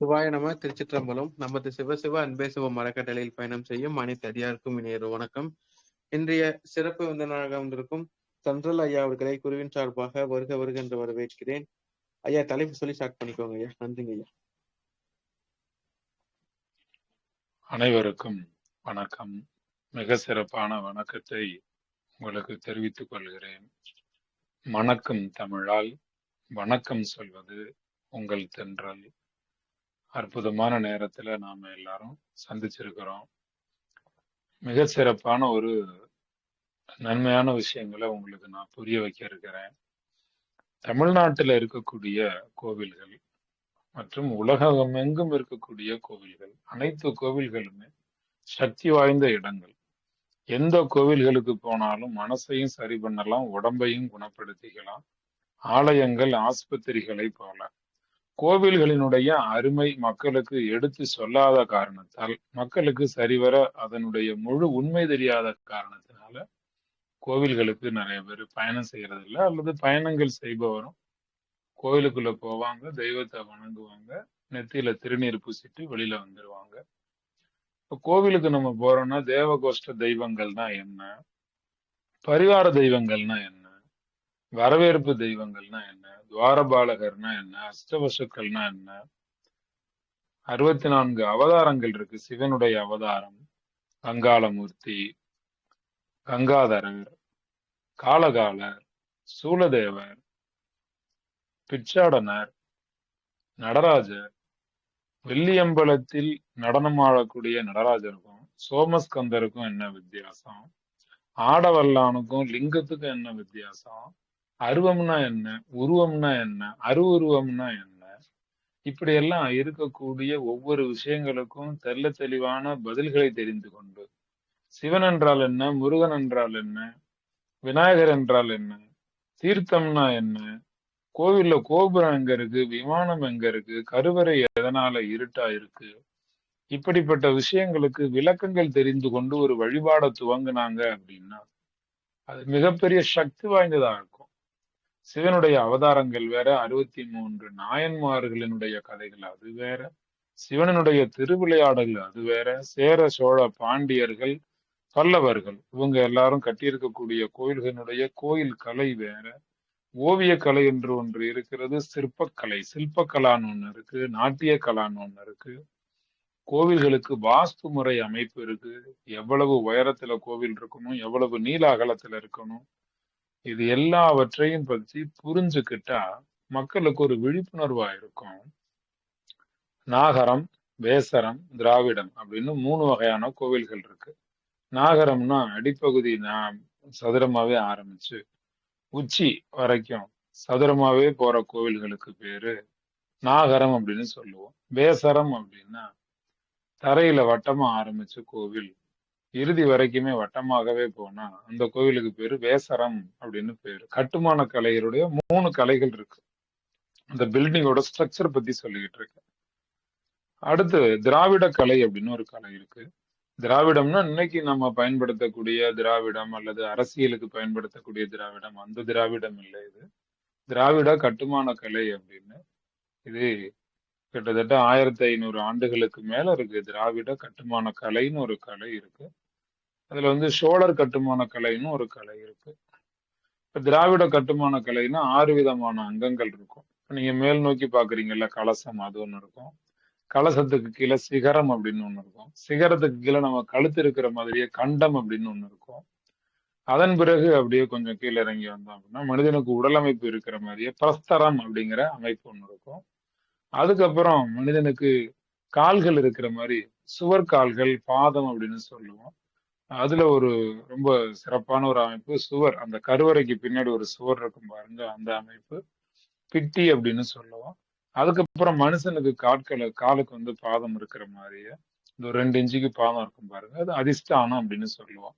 சிவாய நம திருச்சிற்றம்பலம். நமது சிவ சிவ அன்பே சிவ மரக்கட்டளையில் பயணம் செய்யும் அனைத்து அடியாருக்கும் இணையர் வணக்கம். இன்றைய சிறப்பு விருந்தினராக வந்திருக்கும் சந்திரல் ஐயா அவர்களை குருவின் சார்பாக வருக வருக என்று வரவேற்கிறேன். ஐயா தலைப்பு சொல்லி ஸ்டார்ட் பண்ணிக்கோங்க ஐயா. நன்றிங்க ஐயா. அனைவருக்கும் வணக்கம். மிக சிறப்பான வணக்கத்தை உங்களுக்கு தெரிவித்துக் கொள்கிறேன். வணக்கம் தமிழால் வணக்கம் சொல்வது உங்கள் தென்றல். அற்புதமான நேரத்துல நாம எல்லாரும் சந்திச்சிருக்கிறோம். மிக சிறப்பான ஒரு நன்மையான விஷயங்களை உங்களுக்கு நான் புரிய வைக்க இருக்கிறேன். தமிழ்நாட்டில் இருக்கக்கூடிய கோவில்கள் மற்றும் உலகம் எங்கும் இருக்கக்கூடிய கோவில்கள் அனைத்து கோவில்களுமே சக்தி வாய்ந்த இடங்கள். எந்த கோவில்களுக்கு போனாலும் மனசையும் சரி பண்ணலாம் உடம்பையும் குணப்படுத்திக்கலாம். ஆலயங்கள் ஆஸ்பத்திரிகளை போல. கோவில்களினுடைய அருமை மக்களுக்கு எடுத்து சொல்லாத காரணத்தால் மக்களுக்கு சரிவர அதனுடைய முழு உண்மை தெரியாத காரணத்தினால கோவில்களுக்கு நிறைய பேர் பயணம் செய்யறது இல்லை அல்லது பயணங்கள் செய்பவரும் கோவிலுக்குள்ள போவாங்க தெய்வத்தை வணங்குவாங்க நெத்தியில திருநீர் பூசிட்டு வெளியில வந்துருவாங்க. இப்போ கோவிலுக்கு நம்ம போறோம்னா தேவகோஷ்ட தெய்வங்கள்னா என்ன? பரிவார தெய்வங்கள்னா என்ன? வரவேற்பு தெய்வங்கள்னா என்ன? துவாரபாலகர்னா என்ன? அஷ்டவசுக்கள்னா என்ன? அறுபத்தி நான்கு அவதாரங்கள் இருக்கு. சிவனுடைய அவதாரம் கங்காளமூர்த்தி கங்காதரர் காலகாலர் சூலதேவர் பிச்சாடனர் நடராஜர். வெள்ளியம்பலத்தில் நடனமாடக்கூடிய நடராஜருக்கும் சோமஸ்கந்தருக்கும் என்ன வித்தியாசம்? ஆடவல்லானுக்கும் லிங்கத்துக்கும் என்ன வித்தியாசம்? அருவம்னா என்ன? உருவம்னா என்ன? அருவுருவம்னா என்ன? இப்படி எல்லாம் இருக்கக்கூடிய ஒவ்வொரு விஷயங்களுக்கும் தெல்ல தெளிவான பதில்களை தெரிந்து கொண்டு சிவன் என்றால் என்ன? முருகன் என்றால் என்ன? விநாயகர் என்றால் என்ன? தீர்த்தம்னா என்ன? கோவில்ல கோபுரம் எங்க இருக்கு? விமானம் எங்க இருக்கு? கருவறை எதனால இருட்டா இருக்கு? இப்படிப்பட்ட விஷயங்களுக்கு விளக்கங்கள் தெரிந்து கொண்டு ஒரு வழிபாட துவங்குனாங்க அப்படின்னா அது மிகப்பெரிய சக்தி வாய்ந்ததா இருக்கும் சிவனுடைய அவதாரங்கள் வேற அறுபத்தி மூன்று நாயன்மார்களினுடைய கதைகள் அது வேற சிவனுடைய திருவிளையாடல்கள் அது வேற சேர சோழ பாண்டியர்கள் பல்லவர்கள் இவங்க எல்லாரும் கட்டியிருக்கக்கூடிய கோயில்களுடைய கோயில் கலை வேற ஓவிய கலை என்று ஒன்று இருக்கிறது சிற்பக்கலை சிற்பக்கலான்னு ஒன்று இருக்கு நாட்டிய கலான்னு ஒன்று இருக்கு கோவில்களுக்கு வாஸ்து முறை அமைப்பு இருக்கு எவ்வளவு உயரத்துல கோவில் இருக்கணும் எவ்வளவு நீல அகலத்துல இருக்கணும் இது எல்லாவற்றையும் பற்றி புரிஞ்சுக்கிட்டா மக்களுக்கு ஒரு விழிப்புணர்வா இருக்கும். நாகரம் வேசரம் திராவிடம் அப்படின்னு மூணு வகையான கோவில்கள் இருக்கு. நாகரம்னா அடிப்பகுதி நான் சதுரமாவே ஆரம்பிச்சு உச்சி வரைக்கும் சதுரமாவே போற கோவில்களுக்கு பேரு நாகரம் அப்படின்னு சொல்லுவோம். வேசரம் அப்படின்னா தரையில வட்டமா ஆரம்பிச்ச கோவில் இறுதி வரைக்குமே வட்டமாகவே போனா அந்த கோவிலுக்கு பேரு வேசரம் அப்படின்னு பேரு. கட்டுமான கலைகளுடைய மூணு கலைகள் இருக்கு. அந்த பில்டிங்கோட ஸ்ட்ரக்சர் பத்தி சொல்லிக்கிட்டு இருக்கேன். அடுத்து திராவிட கலை அப்படின்னு ஒரு கலை இருக்கு. திராவிடம்னா இன்னைக்கு நம்ம பயன்படுத்தக்கூடிய திராவிடம் அல்லது அரசியலுக்கு பயன்படுத்தக்கூடிய திராவிடம். அந்த திராவிடம் இல்லை இது. திராவிட கட்டுமான கலை அப்படின்னு இது கிட்டத்தட்ட ஆயிரத்தி ஐநூறு ஆண்டுகளுக்கு மேல இருக்கு. திராவிட கட்டுமான கலைன்னு ஒரு கலை இருக்கு. அதுல வந்து சோழர் கட்டுமான கலைன்னு ஒரு கலை இருக்கு. இப்ப திராவிட கட்டுமான கலைன்னா ஆறு விதமான அங்கங்கள் இருக்கும். நீங்க மேல் நோக்கி பாக்குறீங்கல்ல கலசம் அது ஒண்ணு இருக்கும். கலசத்துக்கு கீழே சிகரம் அப்படின்னு ஒண்ணு இருக்கும். சிகரத்துக்கு கீழே நம்ம கழுத்து இருக்கிற மாதிரியே கண்டம் அப்படின்னு ஒண்ணு இருக்கும். அதன் பிறகு அப்படியே கொஞ்சம் கீழே இறங்கி வந்தோம் அப்படின்னா மனிதனுக்கு உடல் அமைப்பு இருக்கிற மாதிரியே பிரஸ்தரம் அப்படிங்கிற அமைப்பு ஒண்ணு இருக்கும். அதுக்கப்புறம் மனிதனுக்கு கால்கள் இருக்கிற மாதிரி சுவர் கால்கள் பாதம் அப்படின்னு சொல்லுவோம். அதுல ஒரு ரொம்ப சிறப்பான ஒரு அமைப்பு சுவர். அந்த கருவறைக்கு பின்னாடி ஒரு சுவர் இருக்கும் பாருங்க அந்த அமைப்பு. பிட்டி அப்படின்னு சொல்லுவோம். அதுக்கப்புறம் மனுஷனுக்கு காட்களை காலுக்கு வந்து பாதம் இருக்கிற மாதிரியே இந்த ரெண்டு இன்ச்சுக்கு பாதம் இருக்கும் பாருங்க அது அதிஷ்டானம் அப்படின்னு சொல்லுவோம்.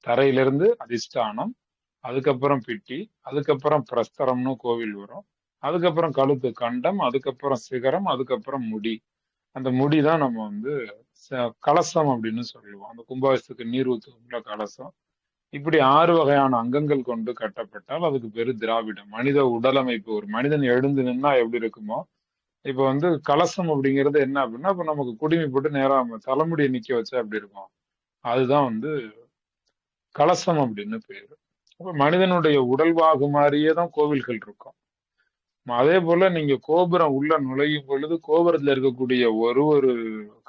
தரையிலிருந்து அதிஷ்டானம் அதுக்கப்புறம் பிட்டி அதுக்கப்புறம் பிரஸ்தரம்னு கோவில் வரும். அதுக்கப்புறம் கழுத்து கண்டம் அதுக்கப்புறம் சிகரம் அதுக்கப்புறம் முடி. அந்த முடி தான் நம்ம வந்து கலசம் அப்படின்னு சொல்லுவோம். அந்த கும்பாபிஷத்துக்கு நீர் ஊற்றுக்குள்ள கலசம். இப்படி ஆறு வகையான அங்கங்கள் கொண்டு கட்டப்பட்டால் அதுக்கு பேரு திராவிடம். மனித உடலமைப்பு ஒரு மனிதன் எழுந்து நின்னா எப்படி இருக்குமோ? இப்ப வந்து கலசம் அப்படிங்கிறது என்ன அப்படின்னா இப்ப நமக்கு குடுமி போட்டு நேரா தலைமுடியை நிக்க வச்சா எப்படி இருக்கும்? அதுதான் வந்து கலசம் அப்படின்னு பேரு. அப்ப மனிதனுடைய உடல்வாகு மாதிரியே தான் கோவில்கள் இருக்கும். அதே போல நீங்க கோபுரம் உள்ள நுழையும் பொழுது கோபுரத்துல இருக்கக்கூடிய ஒரு ஒரு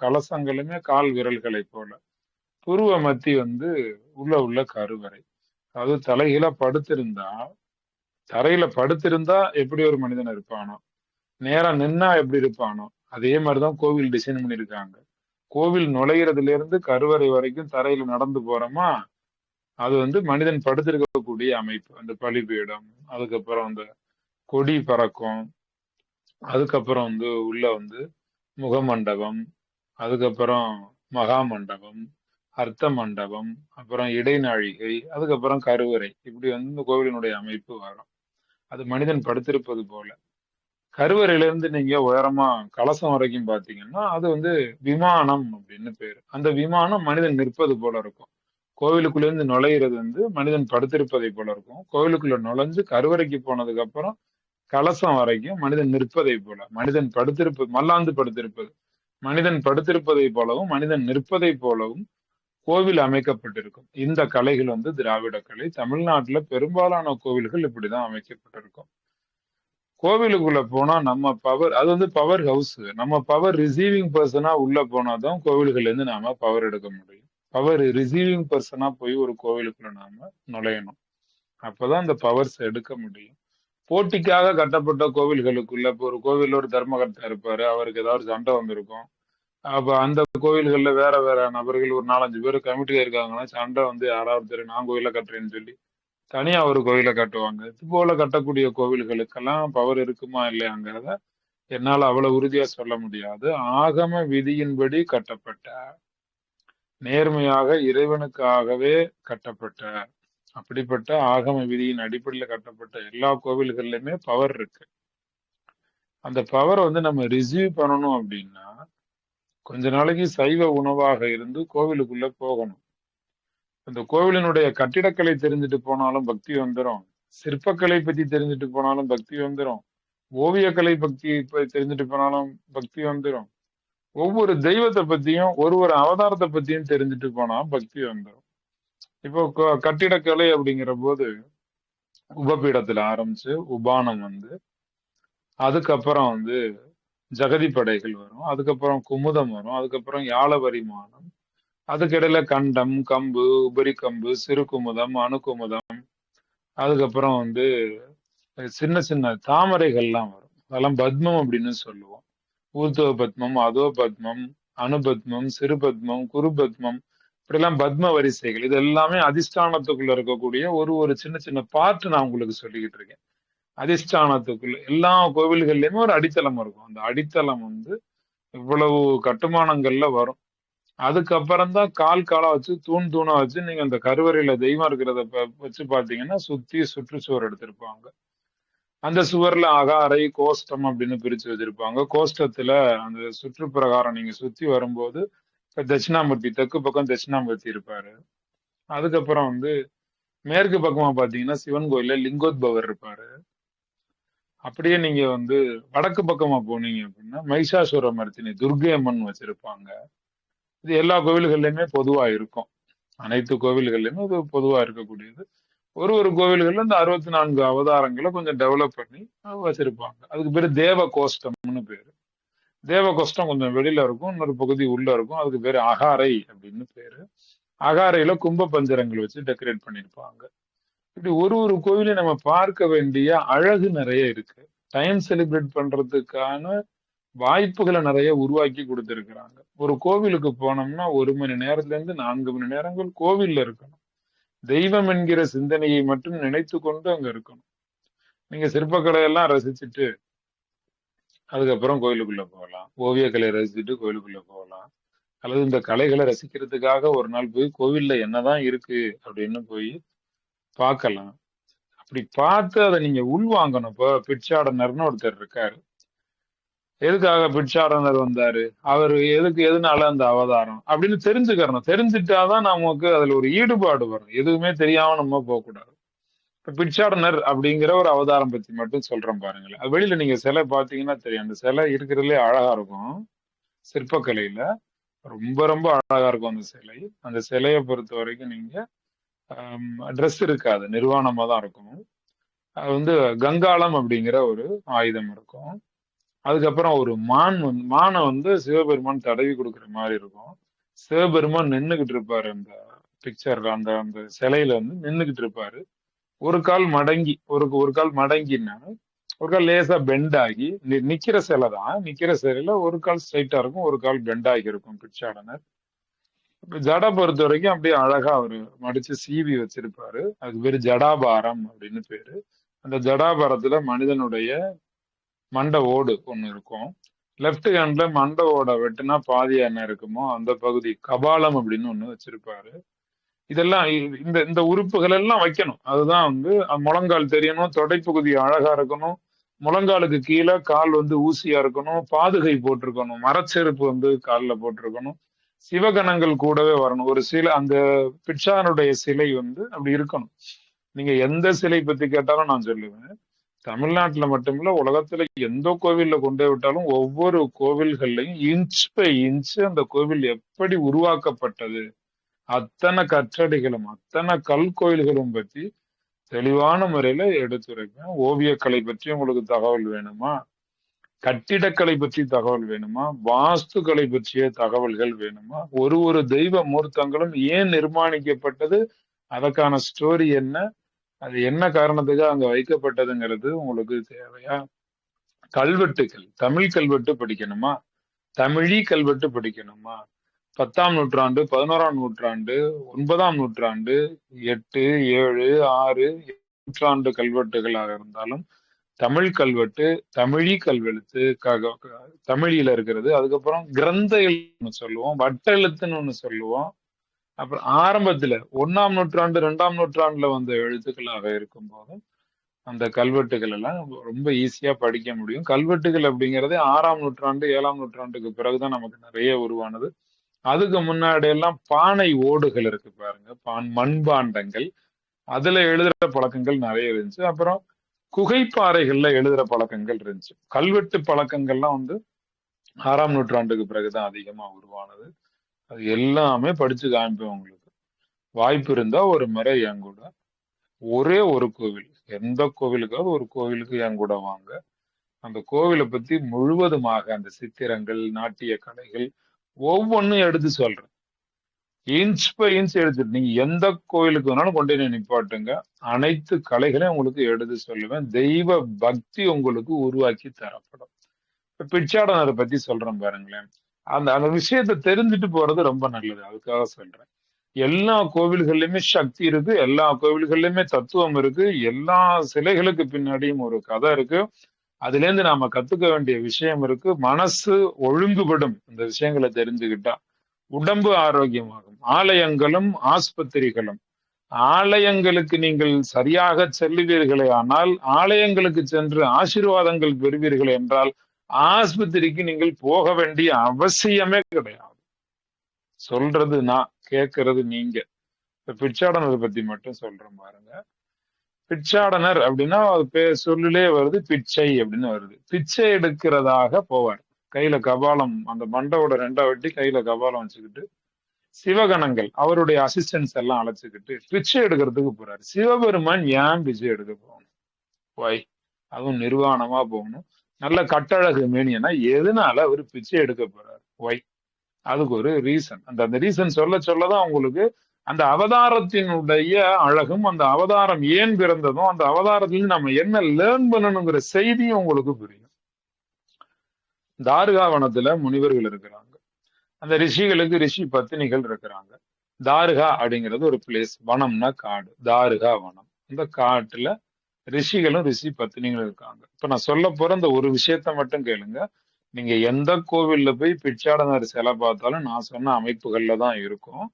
கலசங்களுமே கால் விரல்களை போல. துருவ மத்தி வந்து உள்ள உள்ள கருவறை. அதாவது தலைகீழ படுத்திருந்தா தரையில படுத்திருந்தா எப்படி ஒரு மனிதன் இருப்பானோ? நேரா நின்னா எப்படி இருப்பானோ? அதே மாதிரிதான் கோவில் டிசைன் பண்ணியிருக்காங்க. கோவில் நுழையிறதுல இருந்து கருவறை வரைக்கும் தரையில நடந்து போறோமா? அது வந்து மனிதன் படுத்திருக்கக்கூடிய அமைப்பு. அந்த பலிபீடம் அதுக்கப்புறம் அந்த கொடி பறக்கும். அதுக்கப்புறம் வந்து உள்ள வந்து முகமண்டபம். அதுக்கப்புறம் மகா மண்டபம் அர்த்த மண்டபம் அப்புறம் இடைநாழிகை அதுக்கப்புறம் கருவறை. இப்படி வந்து இந்த கோவிலினுடைய அமைப்பு வரும். அது மனிதன் படுத்திருப்பது போல. கருவறையில இருந்து நீங்க உயரமா கலசம் வரைக்கும் பாத்தீங்கன்னா அது வந்து விமானம் அப்படின்னு பேரு. அந்த விமானம் மனிதன் நிற்பது போல இருக்கும். கோவிலுக்குள்ள இருந்து நுழையிறது வந்து மனிதன் படுத்திருப்பதை போல இருக்கும். கோவிலுக்குள்ள நுழைஞ்சு கருவறைக்கு போனதுக்கு அப்புறம் கலசம் வரைக்கும் மனிதன் நிற்பதை போல மனிதன் படுத்திருப்பது மல்லாந்து படுத்திருப்பது மனிதன் படுத்திருப்பதை போலவும் மனிதன் நிற்பதை போலவும் கோவில் அமைக்கப்பட்டிருக்கும். இந்த கலைகள் வந்து திராவிட கலை. தமிழ்நாட்டுல பெரும்பாலான கோவில்கள் இப்படிதான் அமைக்கப்பட்டிருக்கும். கோவிலுக்குள்ள போனா நம்ம பவர் அது வந்து பவர் ஹவுஸ் நம்ம பவர் ரிசீவிங் பர்சனா உள்ள போனாதான் கோவில்கள்ல இருந்து நாம பவர் எடுக்க முடியும். பவர் ரிசீவிங் பர்சனா போய் ஒரு கோவிலுக்குள்ள நாம நுழையணும். அப்பதான் அந்த பவர்ஸ் எடுக்க முடியும். போட்டிக்காக கட்டப்பட்ட கோவில்களுக்குள்ள இப்போ ஒரு கோவில்ல ஒரு தர்மகர்த்தா இருப்பாரு அவருக்கு ஏதாவது சண்டை வந்திருக்கும். அப்ப அந்த கோவில்கள்ல வேற வேற நபர்கள் ஒரு நாலஞ்சு பேர் கமிட்டியா இருக்காங்கன்னா சண்டை வந்து யாராவது ஒருத்தர் நான் கோயில கட்டுறேன்னு சொல்லி தனியா ஒரு கோயிலை கட்டுவாங்க. இது போல கட்டக்கூடிய கோவில்களுக்கெல்லாம் பவர் இருக்குமா இல்லையாங்கிறத என்னால அவ்வளவு உறுதியா சொல்ல முடியாது. ஆகம விதியின்படி கட்டப்பட்ட நேர்மையாக இறைவனுக்காகவே கட்டப்பட்ட அப்படிப்பட்ட ஆகம விதியின் அடிப்படையில கட்டப்பட்ட எல்லா கோவில்கள்லயுமே பவர் இருக்கு. அந்த பவரை வந்து நம்ம ரிசீவ் பண்ணணும் அப்படின்னா கொஞ்ச நாளைக்கு சைவ உணவாக இருந்து கோவிலுக்குள்ள போகணும். அந்த கோவிலினுடைய கட்டிடக்கலை தெரிஞ்சுட்டு போனாலும் பக்தி வந்துடும் சிற்பக்கலை பத்தி தெரிஞ்சுட்டு போனாலும் பக்தி வந்துடும் ஓவியக்கலை பக்தி தெரிஞ்சுட்டு போனாலும் பக்தி வந்துடும் ஒவ்வொரு தெய்வத்தை பத்தியும் ஒரு ஒரு அவதாரத்தை பத்தியும் தெரிஞ்சுட்டு போனா பக்தி வந்துடும் இப்போ கட்டிடக்கலை அப்படிங்கிற போது உபபீடத்துல ஆரம்பிச்சு உபானம் வந்து அதுக்கப்புறம் வந்து ஜெகதி படைகள் வரும் அதுக்கப்புறம் குமுதம் வரும் அதுக்கப்புறம் யாழ வரிமானம் அதுக்கிடையில கண்டம் கம்பு உபரி கம்பு சிறு குமுதம் அணுகுமுதம் அதுக்கப்புறம் வந்து சின்ன சின்ன தாமரைகள்லாம் வரும். அதெல்லாம் பத்மம் அப்படின்னு சொல்லுவோம். ஊர்த்துவ பத்மம் அதோ பத்மம் அணுபத்மம் சிறு பத்மம் குரு பத்மம் இப்படிலாம் பத்ம வரிசைகள் இது எல்லாமே அதிஷ்டானத்துக்குள்ள இருக்கக்கூடிய ஒரு ஒரு சின்ன சின்ன பார்ட் நான் உங்களுக்கு சொல்லிக்கிட்டு இருக்கேன். அதிஷ்டானத்துக்குள்ள எல்லா கோவில்கள்லயுமே ஒரு அடித்தளம் இருக்கும். அந்த அடித்தளம் வந்து இவ்வளவு கட்டுமானங்கள்ல வரும். அதுக்கப்புறம் தான் கால் காலா வச்சு தூண் தூணா வச்சு நீங்க அந்த கருவறையில தெய்வம் இருக்கிறத ப- வச்சு பாத்தீங்கன்னா சுத்தி சுற்றுச்சுவர் எடுத்திருப்பாங்க. அந்த சுவர்ல அகாரை கோஷ்டம் அப்படின்னு பிரிச்சு வச்சிருப்பாங்க. கோஷ்டத்துல அந்த சுற்று பிரகாரம் நீங்க சுத்தி வரும்போது தட்சிணாமூர்த்தி தெற்கு பக்கம் தட்சிணாமூர்த்தி இருப்பாரு. அதுக்கப்புறம் வந்து மேற்கு பக்கமா பாத்தீங்கன்னா சிவன் கோயில்ல லிங்கோத்பவர் இருப்பாரு. அப்படியே நீங்க வந்து வடக்கு பக்கமா போனீங்க அப்படின்னா மைசாசுர மர்த்தினி துர்க்கை அம்மன் வச்சிருப்பாங்க. இது எல்லா கோவில்கள்லயுமே பொதுவா இருக்கும். அனைத்து கோவில்கள்லயுமே இது பொதுவா இருக்கக்கூடியது. ஒரு ஒரு கோவில்கள்ல இந்த அறுபத்தி நான்கு அவதாரங்களை கொஞ்சம் டெவலப் பண்ணி வச்சிருப்பாங்க. அதுக்கு பேரு தேவ கோஷ்டம்னு பேரு. தேவ கோஷ்டம் கொஞ்சம் வெளியில இருக்கும் இன்னொரு பகுதி உள்ள இருக்கும். அதுக்கு பேரு அகாரை அப்படின்னு பேரு. அகாரையில கும்ப பஞ்சரங்கள் வச்சு டெக்கரேட் பண்ணியிருப்பாங்க இப்படி ஒரு ஒரு கோவிலையும் நம்ம பார்க்க வேண்டிய அழகு நிறைய இருக்கு. டைம் செலிப்ரேட் பண்றதுக்கான வாய்ப்புகளை நிறைய உருவாக்கி கொடுத்துருக்குறாங்க. ஒரு கோவிலுக்கு போனோம்னா ஒரு மணி நேரத்துல இருந்து நான்கு மணி நேரங்கள் கோவில்ல இருக்கணும். தெய்வம் என்கிற சிந்தனையை மட்டும் நினைத்து கொண்டு அங்க இருக்கணும். நீங்க சிற்பக்கலையெல்லாம் ரசிச்சுட்டு அதுக்கப்புறம் கோயிலுக்குள்ள போகலாம். ஓவியக்கலை ரசிச்சுட்டு கோயிலுக்குள்ள போகலாம். அல்லது இந்த கலைகளை ரசிக்கிறதுக்காக ஒரு நாள் போய் கோவில்ல என்னதான் இருக்கு அப்படின்னு போய் பார்க்கலாம். அப்படி பார்த்து அதை நீங்க உள்வாங்கணும் இப்போ பிட்சாடனர்னு ஒருத்தர் இருக்காரு. எதுக்காக பிட்சாடனர் வந்தாரு? அவர் எதுக்கு எதனால அந்த அவதாரம்? அப்படின்னு தெரிஞ்சுக்கிறணும். தெரிஞ்சுட்டாதான் நமக்கு அதுல ஒரு ஈடுபாடு வரும். எதுவுமே தெரியாம நம்ம போகக்கூடாது. பிச்சாடனர் அப்படிங்கிற ஒரு அவதாரம் பத்தி மட்டும் சொல்றேன் பாருங்களேன். அது வெளியில நீங்க சிலை பாத்தீங்கன்னா தெரியும். அந்த சிலை இருக்கிறதுலே அழகா இருக்கும். சிற்பக்கலையில ரொம்ப ரொம்ப அழகா இருக்கும் அந்த சிலை. அந்த சிலையை பொறுத்த வரைக்கும் நீங்க ட்ரெஸ் இருக்காது. நிர்வாணமா தான் இருக்கும். அது வந்து கங்காளம் அப்படிங்கிற ஒரு ஆயுதம் இருக்கும். அதுக்கப்புறம் ஒரு மான் வந்து மானை வந்து சிவபெருமான் தடவி கொடுக்குற மாதிரி இருக்கும். சிவபெருமான் நின்னுகிட்டு இருப்பாரு அந்த பிக்சர்ல அந்த அந்த சிலையில வந்து நின்னுகிட்டு இருப்பாரு. ஒரு கால் மடங்கி ஒரு ஒரு கால் மடங்கினா ஒரு கால் லேசா பெண்ட் ஆகி நி- நிக்கிற சிலை தான். நிக்கிற சிலையில ஒரு கால் ஸ்ட்ரைட்டா இருக்கும் ஒரு கால் பெண்ட் ஆகி இருக்கும் பிச்சாடனர். இப்ப ஜடை பொறுத்த வரைக்கும் அப்படியே அழகா அவரு மடிச்சு சீவி வச்சிருப்பாரு. அது பேரு ஜடாபாரம் அப்படின்னு பேரு. அந்த ஜடாபாரத்துல மனிதனுடைய மண்டை ஓடு ஒண்ணு இருக்கும். லெஃப்ட் ஹேண்ட்ல மண்டை ஓட வெட்டுனா பாதி என்ன இருக்குமோ அந்த பகுதி கபாலம் அப்படின்னு ஒண்ணு வச்சிருப்பாரு. இதெல்லாம் இந்த இந்த உறுப்புகள் எல்லாம் வைக்கணும். அதுதான் வந்து முழங்கால் தெரியணும் தொடைப்பகுதி அழகா இருக்கணும் முழங்காலுக்கு கீழே கால் வந்து ஊசியா இருக்கணும் பாதுகை போட்டிருக்கணும் மரச்செருப்பு வந்து கால்ல போட்டிருக்கணும் சிவகணங்கள் கூடவே வரணும். ஒரு சிலை அந்த பிட்சானுடைய சிலை வந்து அப்படி இருக்கணும். நீங்க எந்த சிலை பத்தி கேட்டாலும் நான் சொல்லுவேன். தமிழ்நாட்டுல மட்டுமில்ல உலகத்துல எந்த கோவில்ல கொண்டு விட்டாலும் ஒவ்வொரு கோவில்கள்லையும் இன்ச் பை இன்ச் அந்த கோவில் எப்படி உருவாக்கப்பட்டது அத்தனை கற்றடிகளும் அத்தனை கல் கோயில்களும் பத்தி தெளிவான முறையில எடுத்துரைப்பேன். ஓவியக்கலை பற்றி உங்களுக்கு தகவல் வேணுமா? கட்டிடக்கலை பற்றி தகவல் வேணுமா? வாஸ்துக்கலை பற்றிய தகவல்கள் வேணுமா? ஒரு ஒரு தெய்வ மூர்த்தங்களும் ஏன் நிர்மாணிக்கப்பட்டது? அதற்கான ஸ்டோரி என்ன? அது என்ன காரணத்துக்கு அங்க வைக்கப்பட்டதுங்கிறது உங்களுக்கு தேவையா? கல்வெட்டுகள் தமிழ் கல்வெட்டு படிக்கணுமா? தமிழி கல்வெட்டு படிக்கணுமா? பத்தாம் நூற்றாண்டு பதினோராம் நூற்றாண்டு ஒன்பதாம் நூற்றாண்டு எட்டு ஏழு ஆறு நூற்றாண்டு கல்வெட்டுகளாக இருந்தாலும் தமிழ் கல்வெட்டு தமிழி கல்வெழுத்து தமிழில இருக்கிறது. அதுக்கப்புறம் கிரந்த எழுத்துன்னு சொல்லுவோம் வட்டெழுத்துன்னு ஒண்ணு சொல்லுவோம். அப்புறம் ஆரம்பத்துல ஒன்னாம் நூற்றாண்டு ரெண்டாம் நூற்றாண்டுல வந்த எழுத்துக்களாக இருக்கும் போதும் அந்த கல்வெட்டுகள் எல்லாம் ரொம்ப ஈஸியா படிக்க முடியும். கல்வெட்டுகள் அப்படிங்கிறது ஆறாம் நூற்றாண்டு ஏழாம் நூற்றாண்டுக்கு பிறகுதான் நமக்கு நிறைய உருவானது. அதுக்கு முன்னாடி எல்லாம் பானை ஓடுகள் இருக்கு பாருங்க. பான் மண்பாண்டங்கள். அதுல எழுதுற பழக்கங்கள் நிறைய இருந்துச்சு. அப்புறம் குகைப்பாறைகள்ல எழுதுற பழக்கங்கள் இருந்துச்சு. கல்வெட்டு பழக்கங்கள்லாம் வந்து ஆறாம் நூற்றாண்டுக்கு பிறகுதான் அதிகமா உருவானது. அது எல்லாமே படிச்சு காமிப்பேன் உங்களுக்கு. வாய்ப்பு இருந்தா ஒரு முறை என் கூட. ஒரே ஒரு கோவில். எந்த கோவிலுக்காவது ஒரு கோவிலுக்கு என் கூட வாங்க. அந்த கோவிலை பத்தி முழுவதுமாக அந்த சித்திரங்கள் நாட்டிய கலைகள் ஒவ்வொன்றும் எடுத்து சொல்றேன். இன்ச் பை இன்ச் எடுத்துட்டு நீங்க எந்த கோவிலுக்கு வேணாலும் கொண்டு போய் நிப்பாட்டுங்க. அனைத்து கலைகளையும் உங்களுக்கு எடுத்து சொல்லுவேன். தெய்வ பக்தி உங்களுக்கு உருவாக்கி தரப்படும். இப்ப பிச்சாடனரை பத்தி சொல்றேன் பாருங்களேன். அந்த அந்த விஷயத்தை தெரிஞ்சுட்டு போறது ரொம்ப நல்லது. அதுக்காக சொல்றேன். எல்லா கோவில்கள்லயுமே சக்தி இருக்கு. எல்லா கோவில்கள்லயுமே தத்துவம் இருக்கு. எல்லா சிலைகளுக்கு பின்னாடியும் ஒரு கதை இருக்கு. அதுல இருந்து நாம கத்துக்க வேண்டிய விஷயம் இருக்கு. மனசு ஒழுங்குபடும். இந்த விஷயங்களை தெரிஞ்சுக்கிட்டா உடம்பு ஆரோக்கியமாகும். ஆலயங்களும் ஆஸ்பத்திரிகளும். ஆலயங்களுக்கு நீங்கள் சரியாக செல்லுவீர்களே ஆனால் ஆலயங்களுக்கு சென்று ஆசீர்வாதங்கள் பெறுவீர்கள் என்றால் ஆஸ்பத்திரிக்கு நீங்கள் போக வேண்டிய அவசியமே கிடையாது. சொல்றது நான் கேட்கறது நீங்க. இந்த பிச்சாடனரை பத்தி மட்டும் சொல்றேன் பாருங்க. பிச்சாடனர் அப்படின்னா அது பேர் சொல்லிலே வருது பிச்சை அப்படின்னு வருது. பிச்சை எடுக்கிறதாக போவார். கையில கபாலம் அந்த மண்டவோட ரெண்டா வெட்டி கையில கபாலம் வச்சுக்கிட்டு சிவகணங்கள் அவருடைய அசிஸ்டன்ஸ் எல்லாம் அழைச்சுக்கிட்டு பிச்சை எடுக்கிறதுக்கு போறாரு. சிவபெருமான் ஏன் பிச்சை எடுக்க போகணும்? ஒய் அதுவும் நிர்வாணமா போகணும். நல்ல கட்டழகு மேனியனா எதனால அவர் பிச்சை எடுக்க போறாரு? ஒய் அதுக்கு ஒரு ரீசன் அந்த அந்த ரீசன் சொல்ல சொல்லதான் உங்களுக்கு அந்த அவதாரத்தினுடைய அழகும் அந்த அவதாரம் ஏன் பிறந்ததும் அந்த அவதாரத்துல நம்ம என்ன லேர்ன் பண்ணணுங்கிற செய்தியும் உங்களுக்கு புரியும். தாருகாவனத்துல முனிவர்கள் இருக்கிறாங்க. அந்த ரிஷிகளுக்கு ரிஷி பத்தினிகள் இருக்கிறாங்க. தாருகா அப்படிங்கிறது ஒரு பிளேஸ் வனம்னா காடு தாருகா வனம் இந்த காட்டுல ரிஷிகளும் ரிஷி பத்தினிகளும் இருக்காங்க. இப்ப நான் சொல்ல போற இந்த ஒரு விஷயத்த மட்டும் கேளுங்க. நீங்க எந்த கோவில்ல போய் பிச்சாடனர் சிலை பார்த்தாலும் நான் சொன்ன அமைப்புகள்ல தான் இருக்கும்.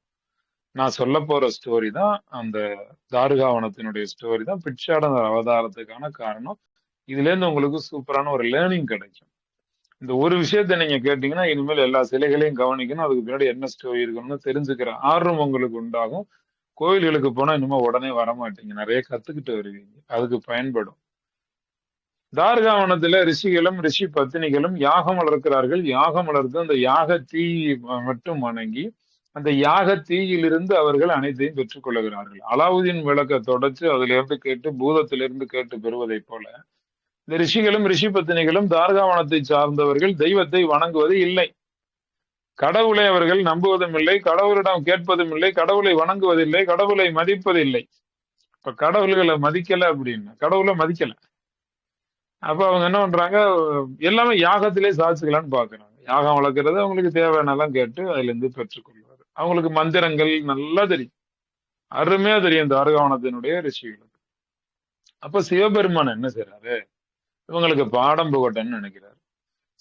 நான் சொல்ல போற ஸ்டோரி தான் அந்த தாருகாவனத்தினுடைய ஸ்டோரி தான் பிச்சாடனர் அவதாரத்துக்கான காரணம். இதுல இருந்து உங்களுக்கு சூப்பரான ஒரு லேர்னிங் கிடைக்கும். இந்த ஒரு விஷயத்த நீங்க கேட்டீங்கன்னா இனிமேல் எல்லா சிலைகளையும் கவனிக்கணும். அதுக்கு பின்னாடி என்ன ஸ்டோரி இருக்கணும்னு தெரிஞ்சுக்கிற ஆர்வம் உங்களுக்கு உண்டாகும். கோயில்களுக்கு போனா இனிமே உடனே வர மாட்டீங்க நிறைய கத்துக்கிட்டு வருவீங்க. அதுக்கு பயன்படும். தார்காவனத்துல ரிஷிகளும் ரிஷி பத்தினிகளும் யாகம் வளர்க்கிறார்கள். யாகம் வளர்த்து அந்த யாக தீ மட்டும் வணங்கி அந்த யாக தீயிலிருந்து அவர்கள் அனைத்தையும் பெற்றுக் கொள்ளுகிறார்கள். அலாவுதீன் விளக்க தொடச்சு அதிலிருந்து கேட்டு பூதத்திலிருந்து கேட்டு பெறுவதைப் போல இந்த ரிஷிகளும் ரிஷி பத்தினிகளும் தார்காவனத்தை சார்ந்தவர்கள் தெய்வத்தை வணங்குவது இல்லை. கடவுளை அவர்கள் நம்புவதும் இல்லை கடவுளிடம் கேட்பதும் இல்லை கடவுளை வணங்குவதில்லை கடவுளை மதிப்பதில்லை. இப்ப கடவுள்களை மதிக்கல அப்படின்னா கடவுளை மதிக்கல. அப்ப அவங்க என்ன பண்றாங்க எல்லாமே யாகத்திலே சாதிச்சுக்கலாம்னு பாக்குறாங்க யாகம் வளர்க்கறது அவங்களுக்கு தேவையானலாம் கேட்டு அதுல இருந்து பெற்றுக்கொள்ளும். அவங்களுக்கு மந்திரங்கள் நல்லா தெரியும். அருமையா தெரியும் இந்த அருகாவனத்தினுடைய ரிஷிகளுக்கு அப்ப சிவபெருமான் என்ன செய்யறாரு இவங்களுக்கு பாடம் புகட்டன்னு நினைக்கிறாரு.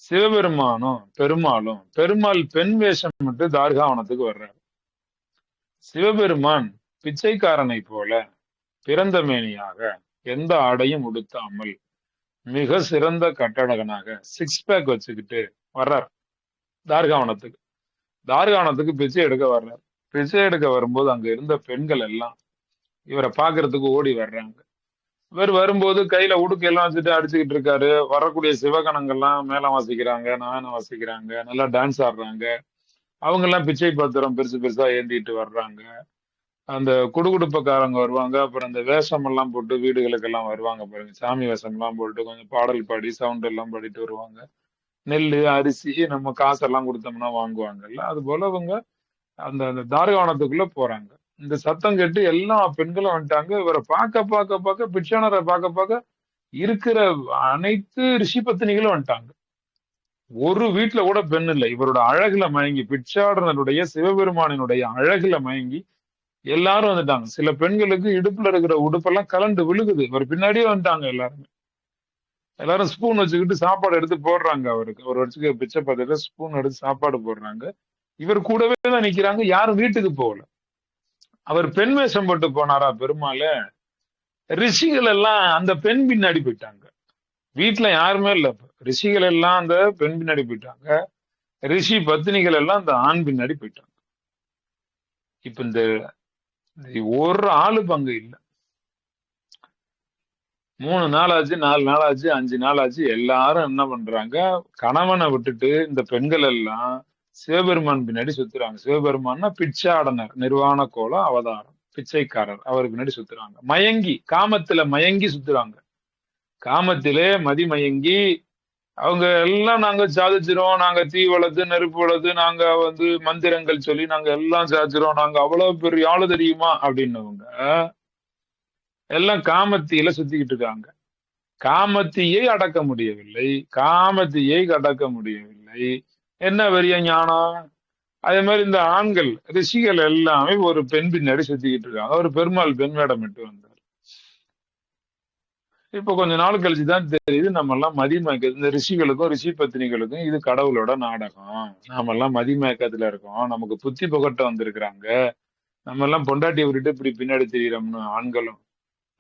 சிவபெருமானும் பெருமாளும் பெருமாள் பெண் வேஷம் மட்டும் தார்காவனத்துக்கு வர்றாரு. சிவபெருமான் பிச்சைக்காரனை போல பிறந்த மேனியாக எந்த ஆடையும் உடுத்தாமல் மிக சிறந்த கட்டடகனாக சிக்ஸ் பேக் வச்சுக்கிட்டு வர்றார். தார்காவனத்துக்கு. தார்காணத்துக்கு பிச்சை எடுக்க வர்றாரு. பிச்சை எடுக்க வரும்போது அங்க இருந்த பெண்கள் எல்லாம் இவரை பாக்குறதுக்கு ஓடி வர்றாங்க. இவர் வரும்போது கையில உடுக்கு எல்லாம் வச்சுட்டு அடிச்சுக்கிட்டு இருக்காரு. வரக்கூடிய சிவகணங்கள்லாம் மேளம் வாசிக்கிறாங்க நாயனம் வாசிக்கிறாங்க நல்லா டான்ஸ் ஆடுறாங்க. அவங்க எல்லாம் பிச்சை பத்திரம் பெருசு பெருசா ஏந்திட்டு வர்றாங்க. அந்த குடுகுடுப்பக்காரங்க வருவாங்க. அப்புறம் அந்த வேஷம் எல்லாம் போட்டு வீடுகளுக்கு எல்லாம் வருவாங்க பாருங்க. சாமி வேஷம் எல்லாம் போட்டு கொஞ்சம் பாடல் பாடி சவுண்ட் எல்லாம் பாடிட்டு வருவாங்க. நெல்லு அரிசி நம்ம காசெல்லாம் கொடுத்தோம்னா வாங்குவாங்கல்ல. அது போல அவங்க அந்த அந்த தாரகாவனத்துக்குள்ள போறாங்க. இந்த சத்தம் கேட்டு எல்லா பெண்களும் வந்துட்டாங்க. இவரை பார்க்க பார்க்க பார்க்க பிட்சானரை பார்க்க பார்க்க இருக்கிற அனைத்து ரிஷி பத்தினிகளும் வந்துட்டாங்க. ஒரு வீட்டுல கூட பெண் இல்லை. இவரோட அழகுல மயங்கி பிட்சாடனருடைய சிவபெருமானினுடைய அழகுல மயங்கி எல்லாரும் வந்துட்டாங்க. சில பெண்களுக்கு இடுப்புல இருக்கிற உடுப்பெல்லாம் கலண்டு விழுகுது. இவர் பின்னாடியே வந்துட்டாங்க எல்லாருமே. எல்லாரும் ஸ்பூன் வச்சுக்கிட்டு சாப்பாடு எடுத்து போடுறாங்க அவருக்கு. அவர் வச்சுக்க பிச்சை பார்த்துட்டு ஸ்பூன் எடுத்து சாப்பாடு போடுறாங்க. இவர் கூடவே தான் நிக்கிறாங்க. யாரும் வீட்டுக்கு போகல. அவர் பெண் வேஷம் போட்டு போனாரா பெருமாள்? ரிஷிகள் எல்லாம் அந்த பெண் பின்னாடி போயிட்டாங்க. வீட்டுல யாருமே இல்ல. இப்ப. ரிஷிகள் எல்லாம் அந்த பெண் பின்னாடி போயிட்டாங்க. ரிஷி பத்தினிகள் எல்லாம் அந்த ஆண் பின்னாடி போயிட்டாங்க. இப்ப இந்த ஒரு ஆளு பங்கு இல்ல. மூணு நாள் ஆச்சு நாலு நாள் ஆச்சு அஞ்சு நாள் ஆச்சு எல்லாரும் என்ன பண்றாங்க கணவனை விட்டுட்டு இந்த பெண்கள் எல்லாம் சிவபெருமான் பின்னாடி சுத்துறாங்க. சிவபெருமான்னா பிச்சாடனர் நிர்வாண கோலம் அவதாரம் பிச்சைக்காரர் அவர் பின்னாடி சுத்துறாங்க. மயங்கி காமத்துல மயங்கி சுத்துறாங்க. காமத்திலே மதிமயங்கி அவங்க எல்லாம் நாங்க சாதிச்சிரோம் நாங்க தீ வளர்த்து நெருப்பு வளர்த்து நாங்க வந்து மந்திரங்கள் சொல்லி நாங்க எல்லாம் சாதிச்சிரோம் நாங்க அவ்வளவு பெரிய ஆளு தெரியுமா? அப்படின்னவங்க எல்லாம் காமத்தியில சுத்திக்கிட்டு இருக்காங்க. காமத்தியை அடக்க முடியவில்லை. காமத்தியை அடக்க முடியவில்லை. என்ன பெரிய ஞானம்? அதே மாதிரி இந்த ஆண்கள் ரிஷிகள் எல்லாமே ஒரு பெண் பின்னாடி சுத்திக்கிட்டு இருக்காங்க. ஒரு பெருமாள் பெண் வேடமிட்டு வந்தார். இப்ப கொஞ்ச நாள் கழிச்சு தான் தெரியுது நம்ம எல்லாம் மதிமயக்க இந்த ரிஷிகளுக்கும் ரிஷி பத்தினிகளுக்கும் இது கடவுளோட நாடகம். நாம எல்லாம் மதிமயக்கத்துல இருக்கோம். நமக்கு புத்தி புகட்ட வந்திருக்கிறாங்க. நம்ம எல்லாம் பொண்டாட்டி விட்டுட்டு இப்படி பின்னாடி தெரியிறோம்னு ஆண்களும்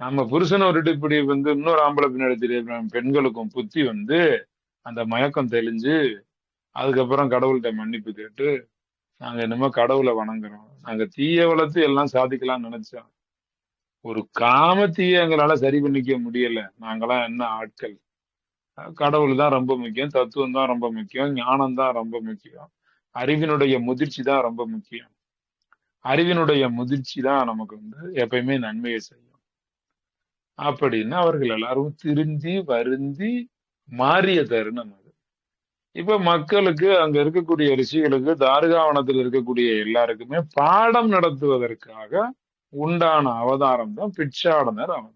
நம்ம புருஷனை விட்டுட்டு இப்படி வந்து இன்னொரு ஆம்பளை பின்னாடி தெரிய பெண்களுக்கும் புத்தி வந்து அந்த மயக்கம் தெளிஞ்சு அதுக்கப்புறம் கடவுள்கிட்ட மன்னிப்பு கேட்டு நாங்க என்னமோ கடவுளை வணங்குறோம். நாங்க தீய வளர்த்து எல்லாம் சாதிக்கலாம்னு நினைச்சோம். ஒரு காம தீய எங்களால சரி பண்ணிக்க முடியல. நாங்களாம் என்ன ஆட்கள்? கடவுள் தான் ரொம்ப முக்கியம் தத்துவம் தான் ரொம்ப முக்கியம் ஞானம் தான் ரொம்ப முக்கியம் அறிவினுடைய முதிர்ச்சி தான் ரொம்ப முக்கியம். அறிவினுடைய முதிர்ச்சி தான் நமக்கு வந்து எப்பயுமே நன்மையை செய்யும். அப்படின்னு அவர்கள் எல்லாரும் திருந்தி வருந்தி மாறிய தருணம் அது. இப்ப மக்களுக்கு அங்க இருக்கக்கூடிய ரிஷிகளுக்கு தாருகாவனத்தில் இருக்கக்கூடிய எல்லாருக்குமே பாடம் நடத்துவதற்காக உண்டான அவதாரம் தான் பிட்சாடனர் அவதாரம்.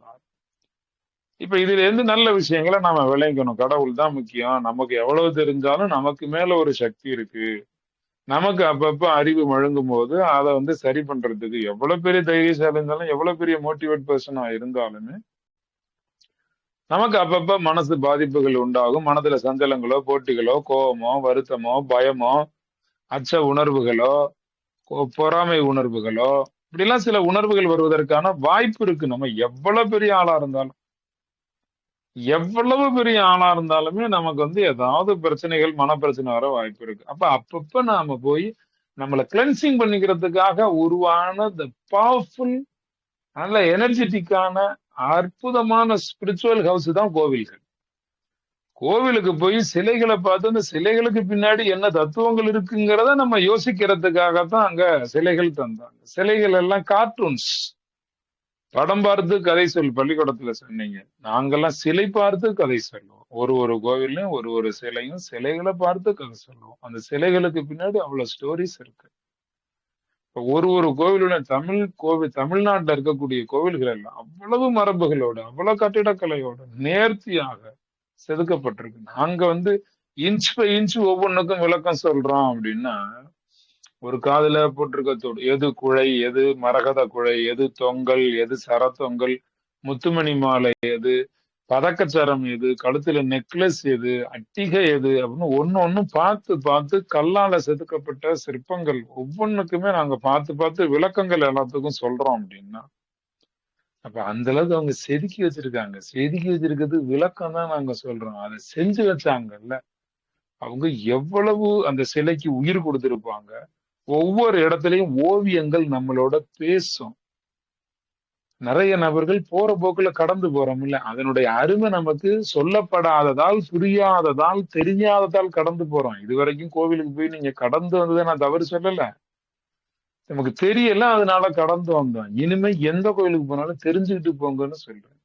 இப்ப இதுல இருந்து நல்ல விஷயங்களை நாம விளைக்கணும். கடவுள் தான் முக்கியம். நமக்கு எவ்வளவு தெரிஞ்சாலும் நமக்கு மேல ஒரு சக்தி இருக்கு. நமக்கு அப்பப்ப அறிவு வழங்கும் போது அதை வந்து சரி பண்றதுக்கு எவ்வளவு பெரிய தைரியசாலி இருந்தாலும் எவ்வளவு பெரிய மோட்டிவேட் பர்சனா இருந்தாலுமே நமக்கு அப்பப்ப மனசு பாதிப்புகள் உண்டாகும். மனதுல சஞ்சலங்களோ போட்டிகளோ கோபமோ வருத்தமோ பயமோ அச்ச உணர்வுகளோ கொ- பொறாமை உணர்வுகளோ இப்படிலாம் சில உணர்வுகள் வருவதற்கான வாய்ப்பு இருக்கு. நம்ம எவ்வளவு பெரிய ஆளா இருந்தாலும். எவ்வளவு பெரிய ஆளா இருந்தாலுமே நமக்கு வந்து ஏதாவது பிரச்சனைகள் மன பிரச்சனை வர வாய்ப்பு இருக்கு. அப்ப அப்பப்ப நாம போய் நம்மளை கிளென்சிங் பண்ணிக்கிறதுக்காக உருவான த பவர்ஃபுல் நல்ல எனர்ஜெட்டிக்கான அற்புதமான ஸ்பிரிச்சுவல் ஹவுஸ் தான் கோவில்கள். கோவிலுக்கு போய் சிலைகளை பார்த்து அந்த சிலைகளுக்கு பின்னாடி என்ன தத்துவங்கள் இருக்குங்கிறத நம்ம யோசிக்கிறதுக்காகத்தான் அங்க சிலைகள் தந்தாங்க. சிலைகள் எல்லாம் கார்ட்டூன்ஸ் படம் பார்த்து கதை சொல் பள்ளிக்கூடத்துல சொன்னீங்க. நாங்கெல்லாம் சிலை பார்த்து கதை சொல்லுவோம். ஒரு ஒரு கோவிலையும் ஒரு ஒரு சிலையும் சிலைகளை பார்த்து கதை சொல்லுவோம். அந்த சிலைகளுக்கு பின்னாடி அவ்வளவு ஸ்டோரிஸ் இருக்கு. ஒரு ஒரு கோவிலோட தமிழ் கோவில் தமிழ்நாட்டுல இருக்கக்கூடிய கோவில்கள் எல்லாம் அவ்வளவு மரபுகளோட அவ்வளவு கட்டிடக்கலையோட நேர்த்தியாக செதுக்கப்பட்டிருக்கு. நாங்க வந்து இன்ச் பை இன்ச் ஒவ்வொன்றுக்கும் விளக்கம் சொல்றோம் அப்படின்னா ஒரு காதுல போட்டிருக்கத்தோடு எது குழை எது மரகத குழை எது தொங்கல் எது சரத்தொங்கல் முத்துமணி மாலை எது பதக்கச்சரம் எது கழுத்துல நெக்லஸ் எது அட்டிகை எது அப்படின்னு ஒண்ணு ஒண்ணும் பார்த்து பார்த்து கல்லால செதுக்கப்பட்ட சிற்பங்கள் ஒவ்வொன்றுக்குமே நாங்க பார்த்து பார்த்து விளக்கங்கள் எல்லாத்துக்கும் சொல்றோம் அப்படின்னா அப்ப அந்த அளவுக்கு அவங்க செதுக்கி வச்சிருக்காங்க. செதுக்கி வச்சிருக்கிறது விளக்கம் தான் நாங்க சொல்றோம். அதை செஞ்சு வச்சாங்கல்ல அவங்க எவ்வளவு அந்த சிலைக்கு உயிர் கொடுத்திருப்பாங்க. ஒவ்வொரு இடத்துலயும் ஓவியங்கள் நம்மளோட பேசும். நிறைய நபர்கள் போற போக்குல கடந்து போறோம்ல அதனுடைய அருமை நமக்கு சொல்லப்படாததால் புரியாததால் தெரியாததால் கடந்து போறோம். இது வரைக்கும் கோவிலுக்கு போய் நீங்க கடந்து வந்ததை நான் தவறு சொல்லல. நமக்கு தெரியல அதனால கடந்து வந்தோம். இனிமே எந்த கோயிலுக்கு போனாலும் தெரிஞ்சுக்கிட்டு போங்கன்னு சொல்றேன்.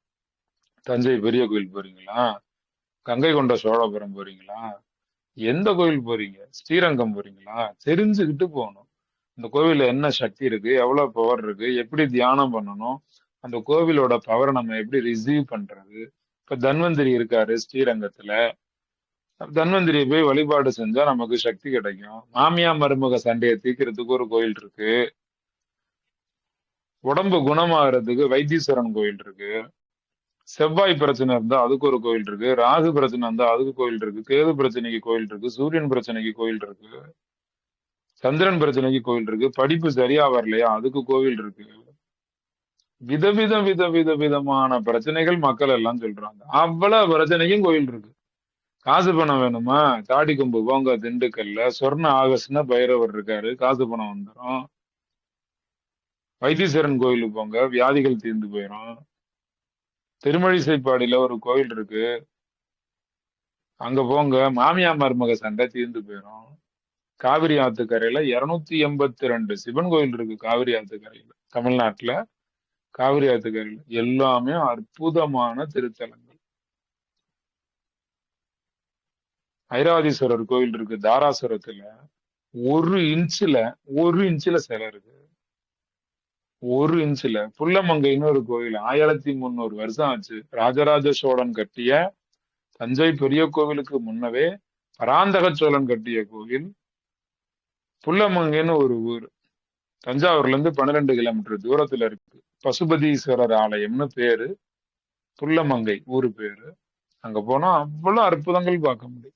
தஞ்சை பெரிய கோயில் போறீங்களா? கங்கை கொண்ட சோழபுரம் போறீங்களா? எந்த கோயில் போறீங்க? ஸ்ரீரங்கம் போறீங்களா? தெரிஞ்சுக்கிட்டு போகணும். இந்த கோவில்ல என்ன சக்தி இருக்கு? எவ்வளவு பவர் இருக்கு? எப்படி தியானம் பண்ணணும்? அந்த கோவிலோட பவரை நம்ம எப்படி ரிசீவ் பண்றது? இப்ப தன்வந்திரி இருக்காரு ஸ்ரீரங்கத்துல. தன்வந்திரியை போய் வழிபாடு செஞ்சா நமக்கு சக்தி கிடைக்கும். மாமியா மருமக சண்டையை தீக்கிறதுக்கு ஒரு கோயில் இருக்கு. உடம்பு குணமாகிறதுக்கு வைத்தீஸ்வரன் கோயில் இருக்கு. செவ்வாய் பிரச்சனை இருந்தா அதுக்கு ஒரு கோயில் இருக்கு. ராகு பிரச்சனை இருந்தா அதுக்கு கோயில் இருக்கு. கேது பிரச்சனைக்கு கோயில் இருக்கு. சூரியன் பிரச்சனைக்கு கோயில் இருக்கு. சந்திரன் பிரச்சனைக்கு கோயில் இருக்கு. படிப்பு சரியா வரலையா அதுக்கு கோவில் இருக்கு. விதவிதம் வித வித விதமான பிரச்சனைகள் மக்கள் எல்லாம் சொல்றாங்க. அவ்வளவு பிரச்சனைக்கும் கோயில் இருக்கு. காசு பணம் வேணுமா? தாடி கொம்பு போங்க திண்டுக்கல்ல. சொர்ண ஆகஸ்ட்னா பைரவர் இருக்காரு. காசு பணம் வந்துடும் வைத்தீஸ்வரன் கோயிலுக்கு போங்க. வியாதிகள் தீர்ந்து போயிடும் திருமழிசைப்பாடியில ஒரு கோயில் இருக்கு. அங்க போங்க. மாமியா மருமக சண்டை தீர்ந்து போயிடும் காவிரி ஆத்துக்கரையில இருநூத்தி எண்பத்தி ரெண்டு சிவன் கோயில் இருக்கு. காவிரி ஆத்துக்கரையில தமிழ்நாட்டுல. காவிரி ஆத்துக்கரையில் எல்லாமே அற்புதமான திருத்தலங்கள். ஐராதீஸ்வரர் கோயில் இருக்கு தாராசுரத்துல. ஒரு இன்ச்சுல ஒரு இன்ச்சுல சிலை இருக்கு. ஒரு இன்ச்சுல. புல்லமங்கைன்னு ஒரு கோயில் ஆயிரத்தி முந்நூறு வருஷம் ஆச்சு. ராஜராஜ சோழன் கட்டிய தஞ்சை பெரிய கோவிலுக்கு முன்னவே பராந்தக சோழன் கட்டிய கோவில். புல்லமங்கைன்னு ஒரு ஊர். தஞ்சாவூர்ல இருந்து பன்னிரெண்டு கிலோமீட்டர் தூரத்துல இருக்கு. பசுபதீஸ்வரர் ஆலயம்னு பேரு. புல்லமங்கை ஊரு பேரு. அங்க போனா அவ்வளவு அற்புதங்கள் பார்க்க முடியும்.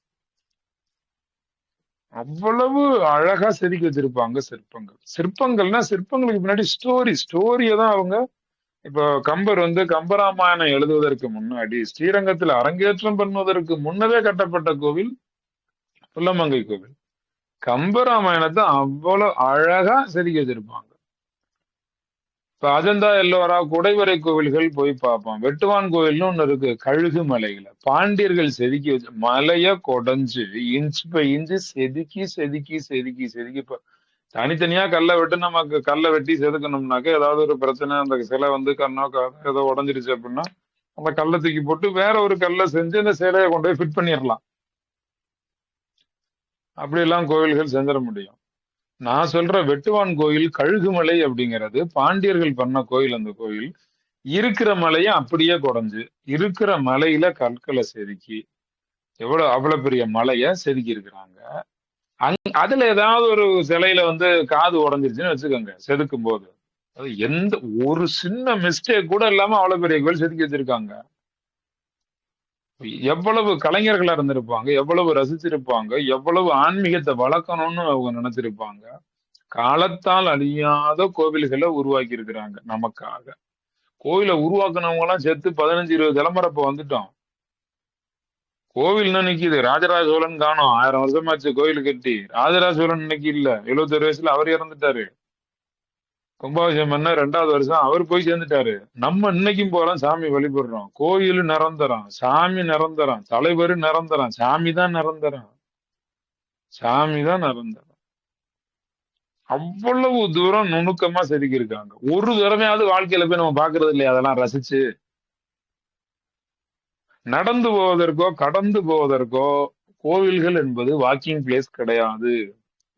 அவ்வளவு அழகா செதுக்கி வச்சிருப்பாங்க சிற்பங்கள். சிற்பங்கள்னா சிற்பங்களுக்கு பின்னாடி ஸ்டோரி ஸ்டோரியை தான் அவங்க இப்போ கம்பர் வந்து கம்பராமாயணம் எழுதுவதற்கு முன்னாடி ஸ்ரீரங்கத்தில் அரங்கேற்றம் பண்ணுவதற்கு முன்னவே கட்டப்பட்ட கோவில் புல்லமங்கை கோவில். கம்பராமாயணத்தை அவ்வளவு அழகா செதுக்கி வச்சிருப்பாங்க. இப்ப அஜந்தா எல்லோரா குடைவரை கோவில்கள் போய் பார்ப்போம். வெட்டுவான் கோவில்னு ஒண்ணு இருக்கு. கழுகு மலையில. பாண்டியர்கள் செதுக்கி வச்சு மலைய கொடைஞ்சு இன்ச் பை இன்ச்சு செதுக்கி செதுக்கி செதுக்கி செதுக்கி இப்ப தனித்தனியா கல்லை வெட்டு நமக்கு கல்லை வெட்டி செதுக்கணும்னாக்க ஏதாவது ஒரு பிரச்சனை அந்த சிலை வந்து கண்ணோ ஏதோ உடஞ்சிருச்சு அப்படின்னா அந்த கல்லை தூக்கி போட்டு வேற ஒரு கல்லை செஞ்சு அந்த சிலையை கொண்டு போய் ஃபிட் பண்ணிடலாம். அப்படி எல்லாம் கோவில்கள் செஞ்சிட முடியும். நான் சொல்ற வெட்டுவான் கோயில் கழுகுமலை அப்படிங்கிறது பாண்டியர்கள் பண்ண கோயில் அந்த கோயில். இருக்கிற மலையை அப்படியே குறைஞ்சு இருக்கிற மலையில கற்களை செதுக்கி எவ்வளவு அவ்வளவு பெரிய மலைய செதுக்கி இருக்கிறாங்க அங் அதுல ஏதாவது ஒரு சிலையில வந்து காது உடஞ்சிருச்சுன்னு வச்சுக்கோங்க செதுக்கும் போது அது எந்த ஒரு சின்ன மிஸ்டேக் கூட இல்லாம அவ்வளவு பெரிய கோயில் செதுக்கி வச்சிருக்காங்க. எவ்வளவு கலைஞர்களா இருந்திருப்பாங்க எவ்வளவு ரசிச்சிருப்பாங்க எவ்வளவு ஆன்மீகத்தை வளர்க்கணும்னு அவங்க நினைச்சிருப்பாங்க காலத்தால் அழியாத கோவில்களை உருவாக்கி இருக்கிறாங்க நமக்காக. கோயிலை உருவாக்குனவங்க எல்லாம் செத்து பதினஞ்சு இருபது தலைமுறைப்ப வந்துட்டோம். கோவில் நிக்குது ராஜராஜ சோழன் காணோம். ஆயிரம் வருஷமாச்சு கோயில் கட்டி. ராஜராஜ சோழன் இன்னைக்கு இல்ல. எழுபத்தொரு வயசுல அவர் இறந்துட்டாரு. கும்பாபிஷேகம் பண்ண ரெண்டாவது வருஷம் அவர் போய் சேர்ந்துட்டாரு. நம்ம இன்னைக்கும் போறோம் சாமி வழிபடுறோம். கோயில் நிரந்தரம் சாமி நிரந்தரம் தலைவர் நிரந்தரம் சாமி தான் நிரந்தரம். சாமி தான் நிரந்தரம். அவ்வளவு தூரம் நுணுக்கமா செதுக்கி இருக்காங்க ஒரு தடவையாவது வாழ்க்கையில போய் நம்ம பாக்குறது இல்லையா? அதெல்லாம் ரசிச்சு. நடந்து போவதற்கோ கடந்து போவதற்கோ கோவில்கள் என்பது வாக்கிங் பிளேஸ் கிடையாது.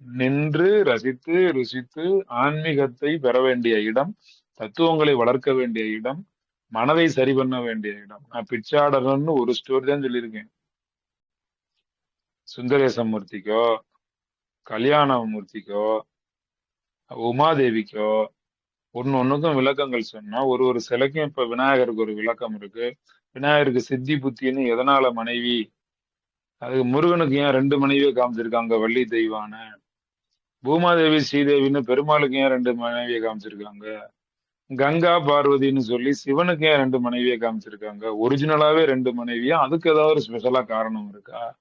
நின்று ரசித்து ருசித்து ஆன்மீகத்தை பெற வேண்டிய இடம் தத்துவங்களை வளர்க்க வேண்டிய இடம் மனதை சரி பண்ண வேண்டிய இடம். நான் பிச்சாடரன்னு ஒரு ஸ்டோரி தான் சொல்லியிருக்கேன். சுந்தரேசமூர்த்திக்கோ கல்யாணமூர்த்திக்கோ உமாதேவிக்கோ ஒன்னு ஒண்ணுக்கும் விளக்கங்கள் சொன்னா ஒரு ஒரு சிலைக்கும் இப்ப விநாயகருக்கு ஒரு விளக்கம் இருக்கு. விநாயகருக்கு சித்தி புத்தின்னு எதனால மனைவி? அது முருகனுக்கு ஏன் ரெண்டு மனைவியை காமிச்சிருக்காங்க வள்ளி தெய்வான பூமாதேவி ஸ்ரீதேவின்னு பெருமாளுக்கு ஏன் ரெண்டு மனைவியை காமிச்சிருக்காங்க? கங்கா பார்வதின்னு சொல்லி சிவனுக்கு ஏன் ரெண்டு மனைவியை காமிச்சிருக்காங்க? ஒரிஜினலாவே ரெண்டு மனைவியா? அதுக்கு ஏதாவது ஒரு ஸ்பெஷலா காரணம் இருக்கா?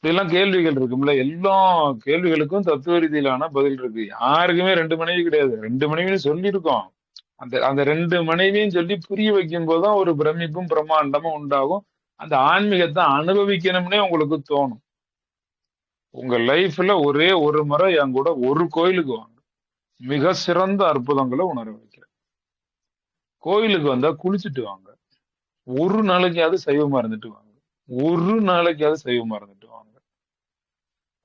இதெல்லாம் கேள்விகள் இருக்கும்ல. எல்லா கேள்விகளுக்கும் தத்துவ ரீதியிலான பதில் இருக்கு. யாருக்குமே ரெண்டு மனைவி கிடையாது. ரெண்டு மனைவின்னு சொல்லியிருக்கோம். அந்த அந்த ரெண்டு மனைவியும் சொல்லி புரிய வைக்கும் போதுதான் ஒரு பிரமிப்பும் பிரம்மாண்டமும் உண்டாகும். அந்த ஆன்மீகத்தை அனுபவிக்கணும்னே உங்களுக்கு தோணும். உங்க லைஃப்ல ஒரே ஒரு முறை என் கூட ஒரு கோயிலுக்கு வாங்க. மிக சிறந்த அற்புதங்களை உணர வைக்கிறேன். கோயிலுக்கு வந்தா குளிச்சுட்டு வாங்க. ஒரு நாளைக்காவது சைவமா இருந்துட்டு வாங்க. ஒரு நாளைக்காவது சைவமா இருந்துட்டு வாங்க.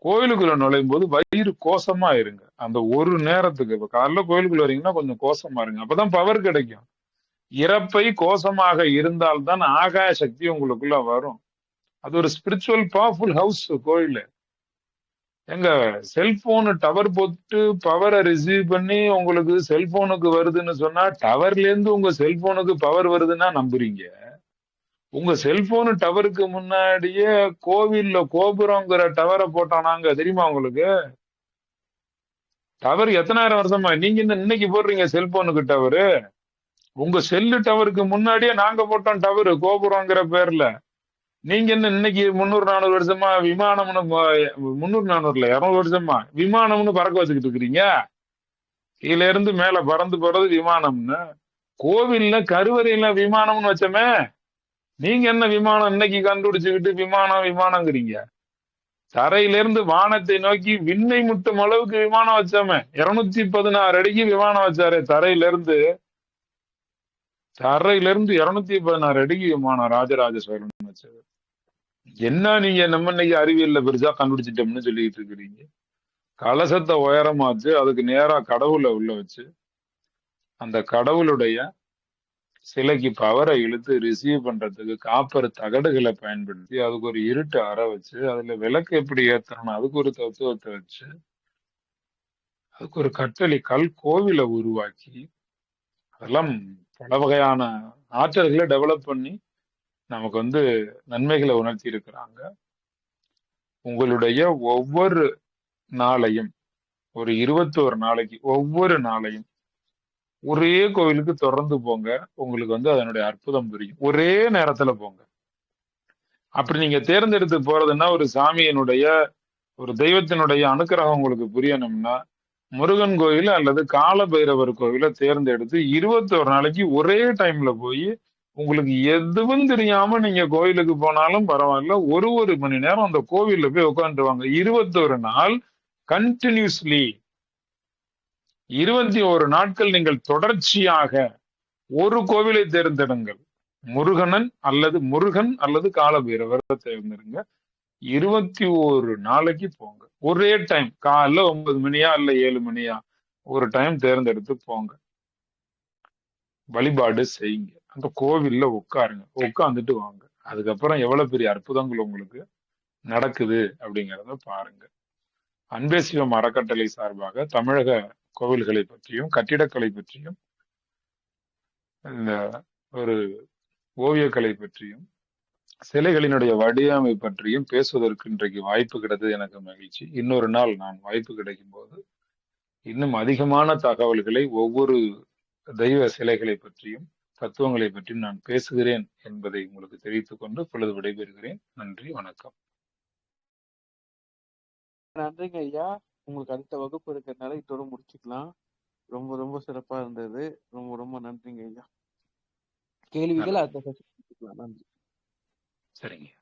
கோயிலுக்குள்ள நுழையும் போது வயிறு கோசமா இருங்க. அந்த ஒரு நேரத்துக்கு இப்ப காலைல கோயிலுக்குள்ள வரீங்கன்னா கொஞ்சம் கோசமா இருங்க. அப்பதான் பவர் கிடைக்கும். இறப்பை கோசமாக இருந்தால்தான் ஆகாய சக்தி உங்களுக்குள்ள வரும். அது ஒரு ஸ்பிரிச்சுவல் பவர்ஃபுல் ஹவுஸ் கோயில். எங்க செல்போனு டவர் போட்டு பவரை ரிசீவ் பண்ணி உங்களுக்கு செல்போனுக்கு வருதுன்னு சொன்னா டவர்ல இருந்து உங்க செல்போனுக்கு பவர் வருதுன்னா நம்புறீங்க. உங்க செல்போனு டவருக்கு முன்னாடியே கோவில்ல கோபுரங்கிற டவரை போட்டானாங்க. தெரியுமா உங்களுக்கு? டவர் எத்தனாயிரம் வருஷமா? நீங்க இந்த இன்னைக்கு போடுறீங்க செல்போனுக்கு டவரு உங்க செல்லு டவருக்கு முன்னாடியே நாங்க போட்டோம் டவரு கோபுரங்கிற பேர்ல. நீங்க என்ன இன்னைக்கு முந்நூறு நானூறு வருஷமா விமானம்னு ம- முந்நூறு நானூறுல இருநூறு வருஷமா விமானம்னு பறக்க வச்சுக்கிட்டு இருக்கிறீங்க? கீழ இருந்து மேல பறந்து போறது விமானம்னு. கோவில்ல கருவறையில விமானம்னு வச்சோமே நீங்க என்ன விமானம் இன்னைக்கு கண்டுபிடிச்சுக்கிட்டு விமானம் விமானங்கிறீங்க? தரையில இருந்து வானத்தை நோக்கி விண்ணை முட்டும் அளவுக்கு விமானம் வச்சோமே இருநூத்தி பதினாறு அடிக்கு விமானம் வச்சாரு தரையில இருந்து தரையில இருந்து இருநூத்தி பதினாறு அடிக்கு விமானம் ராஜராஜ சோழன் வச்சது. என்ன நீங்க நம்ம இன்னைக்கு அறிவியல்ல பெருசா கண்டுபிடிச்சிட்டோம்னு சொல்லிட்டு இருக்கிறீங்க? கலசத்தை உயரமாச்சு அதுக்கு நேரா கடவுளை உள்ள வச்சு அந்த கடவுளுடைய சிலைக்கு பவரை இழுத்து ரிசீவ் பண்றதுக்கு காப்பர் தகடுகளை பயன்படுத்தி அதுக்கு ஒரு இருட்டு அற வச்சு அதுல விளக்கு எப்படி ஏத்தணும் அதுக்கு ஒரு தத்துவத்தை வச்சு அதுக்கு ஒரு கட்டளி கல் கோவிலை உருவாக்கி அதெல்லாம் பல வகையான ஆற்றல்களை டெவலப் பண்ணி நமக்கு வந்து நன்மைகளை உணர்த்தி இருக்கிறாங்க. உங்களுடைய ஒவ்வொரு நாளையும் ஒரு இருபத்தோரு நாளைக்கு ஒவ்வொரு நாளையும் ஒரே கோவிலுக்கு தொடர்ந்து போங்க. உங்களுக்கு வந்து அதனுடைய அற்புதம் புரியும். ஒரே நேரத்துல போங்க. அப்படி நீங்க தேர்ந்தெடுத்து போறதுன்னா ஒரு சாமியினுடைய ஒரு தெய்வத்தினுடைய அனுக்கிரகம் உங்களுக்கு புரியணும்னா முருகன் கோயில் அல்லது கால பைரவர் கோவிலை தேர்ந்தெடுத்து இருபத்தோரு நாளைக்கு ஒரே டைம்ல போய் உங்களுக்கு எதுவும் தெரியாம நீங்க கோயிலுக்கு போனாலும் பரவாயில்ல. ஒரு ஒரு மணி நேரம் அந்த கோவில்ல போய் உட்காந்துருவாங்க இருபத்தொரு நாள் கண்டினியூஸ்லி இருபத்தி ஒரு நாட்கள் நீங்கள் தொடர்ச்சியாக ஒரு கோவிலை தேர்ந்தெடுங்கள். முருகனன் அல்லது முருகன் அல்லது காலபைரவர் தேர்ந்தெடுங்க. இருபத்தி ஒரு நாளைக்கு போங்க. ஒரே டைம் காலைல ஒன்பது மணியா இல்ல ஏழு மணியா ஒரு டைம் தேர்ந்தெடுத்து போங்க. வழிபாடு செய்யுங்க. அந்த கோவில்ல உட்காருங்க. உட்காந்துட்டு வாங்க. அதுக்கப்புறம் எவ்வளவு பெரிய அற்புதங்கள் உங்களுக்கு நடக்குது அப்படிங்கிறத பாருங்க. அன்பே சிவம் அறக்கட்டளை சார்பாக தமிழக கோவில்களை பற்றியும் கட்டிடக்கலை பற்றியும் இந்த ஒரு ஓவியக்கலை பற்றியும் சிலைகளினுடைய வடிவமை பற்றியும் பேசுவதற்கு இன்றைக்கு வாய்ப்பு கிடைத்தது எனக்கு மகிழ்ச்சி. இன்னொரு நாள் நான் வாய்ப்பு கிடைக்கும் போது இன்னும் அதிகமான தகவல்களை ஒவ்வொரு தெய்வ சிலைகளை பற்றியும் தத்துவங்களை பற்றி நான் பேசுகிறேன் என்பதை உங்களுக்கு தெரிவித்துக் கொண்டு பொழுது விடைபெறுகிறேன். நன்றி வணக்கம். நன்றிங்க ஐயா. உங்களுக்கு அடுத்த வகுப்பு இருக்கிறதுனால இதோட முடிச்சுக்கலாம். ரொம்ப ரொம்ப சிறப்பா இருந்தது. ரொம்ப ரொம்ப நன்றிங்க ஐயா. கேள்விகள் அடுத்த நன்றி. சரிங்க.